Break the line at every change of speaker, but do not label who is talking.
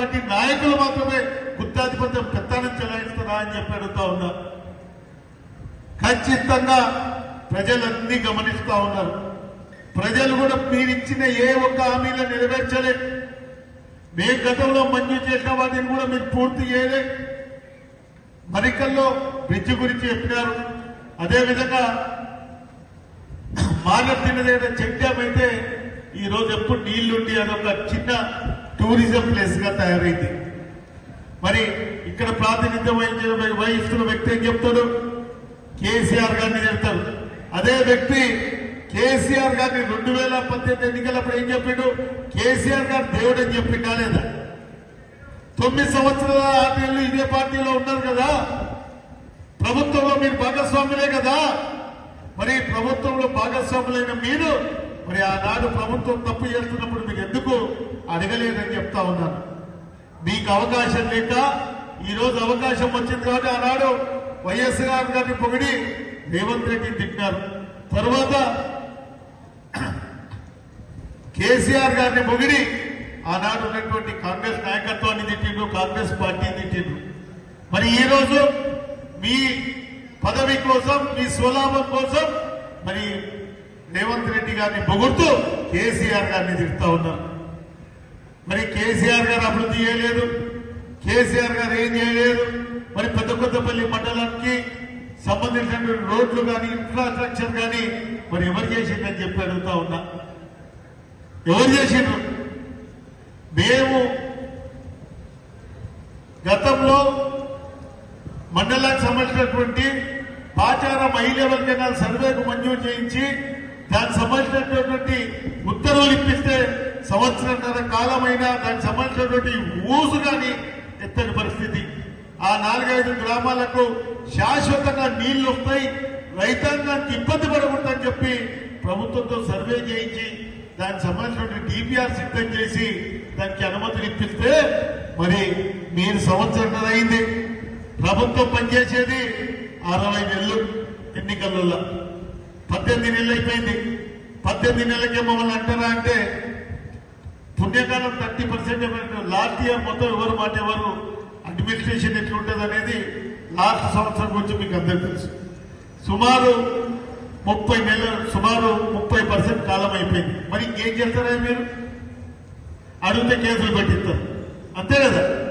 Party నాయకులు మాత్రమే గుత్తాధిపత్యం పెత్తానం చెలాయిస్తారా అని చెప్పి అడుగుతా ఉన్నా. ఖచ్చితంగా ప్రజలన్నీ గమనిస్తా ఉన్నారు. ప్రజలు కూడా మీరిచ్చిన ఏ ఒక్క హామీలో నెరవేర్చలే. మేము గతంలో మంజూరు చేసిన వాటిని కూడా మీరు పూర్తి చేయలే. మరికల్లో బ్రిడ్జి గురించి చెప్పినారు. అదేవిధంగా మానవ తినదైన చెక్ డ్యామ్ అయితే ఈ రోజు ఎప్పుడు నీళ్ళుండి అదొక చిన్న టూరిజం ప్లేస్గా తయారైంది. మరి ఇక్కడ ప్రాతినిధ్యం వహించిన వహిస్తున్న వ్యక్తి ఏం చెప్తాడు? కేసీఆర్ గారిని చెప్తాడు. అదే వ్యక్తి కేసీఆర్ గారిని రెండు వేల పద్దెనిమిది ఎన్నికలప్పుడు ఏం చెప్పిండు? కేసీఆర్ గారు దేవుడు అని చెప్పిండా లేదా? తొమ్మిది సంవత్సరాల ఆర్టీలు ఇదే పార్టీలో ఉన్నారు కదా? ప్రభుత్వంలో మీరు భాగస్వాములే కదా? మరి ప్రభుత్వంలో భాగస్వాములైన మీరు మరి ఆనాడు ప్రభుత్వం తప్పు చేస్తున్నప్పుడు మీరు ఎందుకు అడగలేదని చెప్తా ఉన్నాను. మీకు అవకాశం లేక ఈరోజు అవకాశం వచ్చింది కాబట్టి ఆనాడు వైఎస్ గారిని పొగిడి రేవంత్ రెడ్డిని తిట్టినారు. తర్వాత కేసీఆర్ గారిని పొగిడి ఆనాడు ఉన్నటువంటి కాంగ్రెస్ నాయకత్వాన్ని తిట్టిండు కాంగ్రెస్ పార్టీని తిట్టిండు మరి ఈరోజు మీ పదవి కోసం మీ స్వలాభం కోసం మరి రేవంత్ రెడ్డి గారిని పొగుడుతూ కేసీఆర్ గారిని తిడుతూ ఉన్నారు. మరి కేసీఆర్ గారు అభివృద్ధి చేయలేదు. కేసీఆర్ గారు ఏం చేయలేదు. మరి పెద్ద కొత్తపల్లి మండలానికి సంబంధించినటువంటి రోడ్లు కానీ ఇన్ఫ్రాస్ట్రక్చర్ కానీ మరి ఎవరు చేసిందని చెప్పి అడుగుతా ఉన్నా. ఎవరు చేసిండ్రు? మేము గతంలో మండలానికి సంబంధించినటువంటి పాచారం హై లెవెల్ కెనాల్ సర్వేకు మంజూరు చేయించి దానికి సంబంధించినటువంటి ఉత్తర్వులు ఇప్పిస్తే సంవత్సరంన్నర కాలమైనా దానికి సంబంధించినటువంటి ఊసు కానీ ఎత్తని పరిస్థితి. ఆ నాలుగైదు గ్రామాలకు శాశ్వతంగా నీళ్ళు వస్తాయి రైతాంగానికి ఇబ్బంది పడకూడదని చెప్పి ప్రభుత్వంతో సర్వే చేయించి దానికి సంబంధించినటువంటి డిపిఆర్ సిద్ధం చేసి దానికి అనుమతులు ఇప్పిస్తే మరి మీరు సంవత్సరం అయింది. ప్రభుత్వం పనిచేసేది అరవై నెలలు ఎన్నికలలో పద్దెనిమిది నెలలు అయిపోయింది. పద్దెనిమిది నెలలకే మమ్మల్ని అంటారా అంటే పుణ్యకాలం థర్టీ పర్సెంట్ లాస్ట్ ఇయర్ మొత్తం ఎవరు మాట ఎవరు అడ్మినిస్ట్రేషన్ ఎట్లుంటుంది అనేది లాస్ట్ సంవత్సరం గురించి మీకు అందరికీ తెలుసు. సుమారు ముప్పై నెలలు సుమారు ముప్పై పర్సెంట్ కాలం అయిపోయింది. మరి ఇంకేం చేస్తారా మీరు? అడిగితే కేసులు పెట్టిస్తారు. అంతే కదా?